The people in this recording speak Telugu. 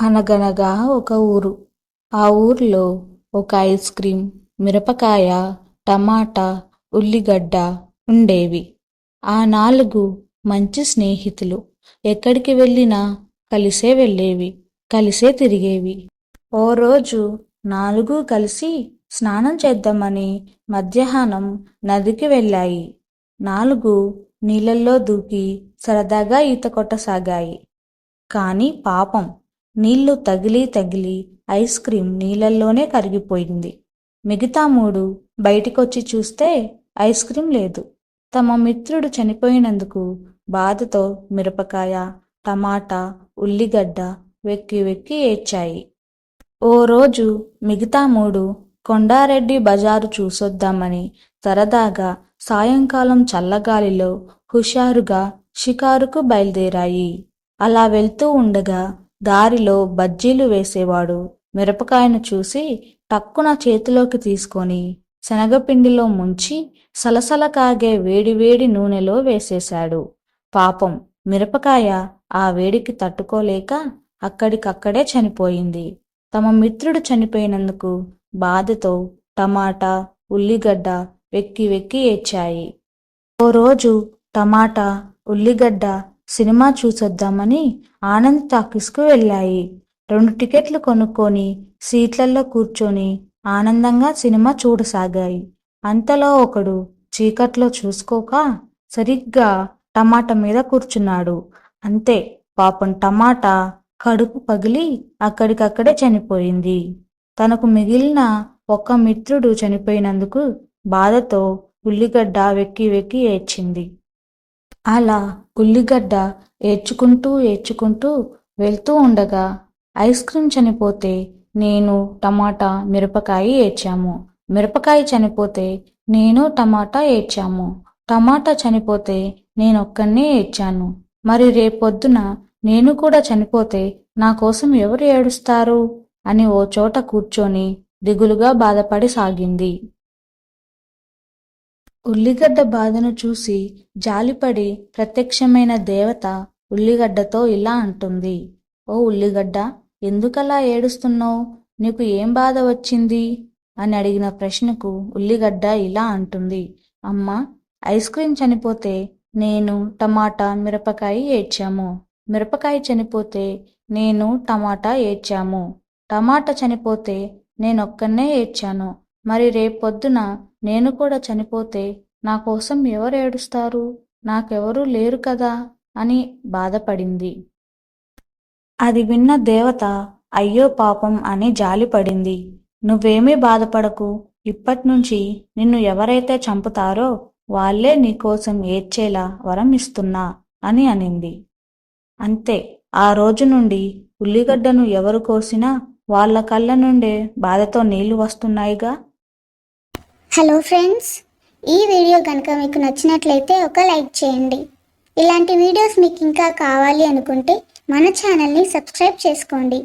అనగనగా ఒక ఊరు. ఆ ఊర్లో ఒక ఐస్ క్రీం మిరపకాయ టమాటా ఉల్లిగడ్డ ఉండేవి. ఆ నాలుగు మంచి స్నేహితులు. ఎక్కడికి వెళ్ళినా కలిసే వెళ్ళేవి కలిసే తిరిగేవి. ఓ రోజు నాలుగు కలిసి స్నానం చేద్దామని మధ్యాహ్నం నదికి వెళ్ళాయి. నాలుగు నీళ్ళల్లో దూకి సరదాగా ఈత కొట్టసాగాయి. కానీ పాపం నీళ్ళు తగిలి తగిలి ఐస్ క్రీం నీళ్ళల్లోనే కరిగిపోయింది. మిగతా మూడు బయటికొచ్చి చూస్తే ఐస్ క్రీం లేదు. తమ మిత్రుడు చనిపోయినందుకు బాధతో మిరపకాయ టమాటా ఉల్లిగడ్డ వెక్కి వెక్కి ఏడ్చాయి. ఓ రోజు మిగతా మూడు కొండారెడ్డి బజారు చూసొద్దామని సరదాగా సాయంకాలం చల్లగాలిలో హుషారుగా షికారుకు బయలుదేరాయి. అలా వెళ్తూ ఉండగా దారిలో బజ్జీలు వేసేవాడు. మిరపకాయను చూసి టక్కున చేతిలోకి తీసుకొని శనగపిండిలో ముంచి సలసల కాగే వేడివేడి నూనెలో వేసేశాడు. పాపం మిరపకాయ ఆ వేడికి తట్టుకోలేక అక్కడికక్కడే చనిపోయింది. తమ మిత్రుడు చనిపోయినందుకు బాధతో టమాటా ఉల్లిగడ్డ వెక్కి వెక్కి ఏడ్చాయి ఓ రోజు టమాటా ఉల్లిగడ్డ సినిమా చూసొద్దామని ఆనంద్ టాకీస్కు వెళ్ళాయి. రెండు టికెట్లు కొనుక్కొని సీట్లలో కూర్చొని ఆనందంగా సినిమా చూడసాగాయి. అంతలో ఒకడు చీకట్లో చూసుకోక సరిగ్గా టమాటా మీద కూర్చున్నాడు. అంతే పాపం టమాటా కడుపు పగిలి అక్కడికక్కడే చనిపోయింది. తనకు మిగిలిన ఒక్క మిత్రుడు చనిపోయినందుకు బాధతో ఉల్లిగడ్డ వెక్కి వెక్కి ఏడ్చింది. అలా ఉల్లిగడ్డ ఏడ్చుకుంటూ ఏడ్చుకుంటూ వెళ్తూ ఉండగా ఐస్ క్రీమ్ చనిపోతే నేను టమాటా మిరపకాయ ఏడ్చాము. మిరపకాయ చనిపోతే నేను టమాటా ఏడ్చాము. టమాటా చనిపోతే నేనొక్కనే ఏడ్చాను. మరి రేపొద్దున నేను కూడా చనిపోతే నా కోసం ఎవరు ఏడుస్తారు? అని ఓ చోట కూర్చొని దిగులుగా బాధపడి సాగింది. ఉల్లిగడ్డ బాధను చూసి జాలిపడి ప్రత్యక్షమైన దేవత ఉల్లిగడ్డతో ఇలా అంటుంది. ఓ ఉల్లిగడ్డ ఎందుకలా ఏడుస్తున్నావు? నీకు ఏం బాధ వచ్చింది? అని అడిగిన ప్రశ్నకు ఉల్లిగడ్డ ఇలా అంటుంది. అమ్మ ఐస్ క్రీం చనిపోతే నేను టమాటా మిరపకాయ ఏడ్చాము. మిరపకాయ చనిపోతే నేను టమాటా ఏడ్చాము. టమాటా చనిపోతే నేనొక్కనే ఏడ్చాను. మరి రేపొద్దున నేను కూడా చనిపోతే నా కోసం ఎవరు ఏడుస్తారు? నాకెవరూ లేరు కదా? అని బాధపడింది. అది విన్న దేవత అయ్యో పాపం అని జాలిపడింది. నువ్వేమీ బాధపడకు. ఇప్పట్నుంచి నిన్ను ఎవరైతే చంపుతారో వాళ్ళే నీకోసం ఏడ్చేలా వరం ఇస్తున్నా అని అనింది. అంతే. ఆ రోజు నుండి ఉల్లిగడ్డను ఎవరు కోసినా వాళ్ళ కళ్ళ నుండే బాధతో నీళ్ళు వస్తున్నాయిగా. హలో ఫ్రెండ్స్ ఈ వీడియో కనుక మీకు నచ్చినట్లయితే ఒక లైక్ చేయండి. ఇలాంటి వీడియోస్ మీకు ఇంకా కావాలి అనుకుంటే మన ఛానల్ని సబ్స్క్రైబ్ చేసుకోండి.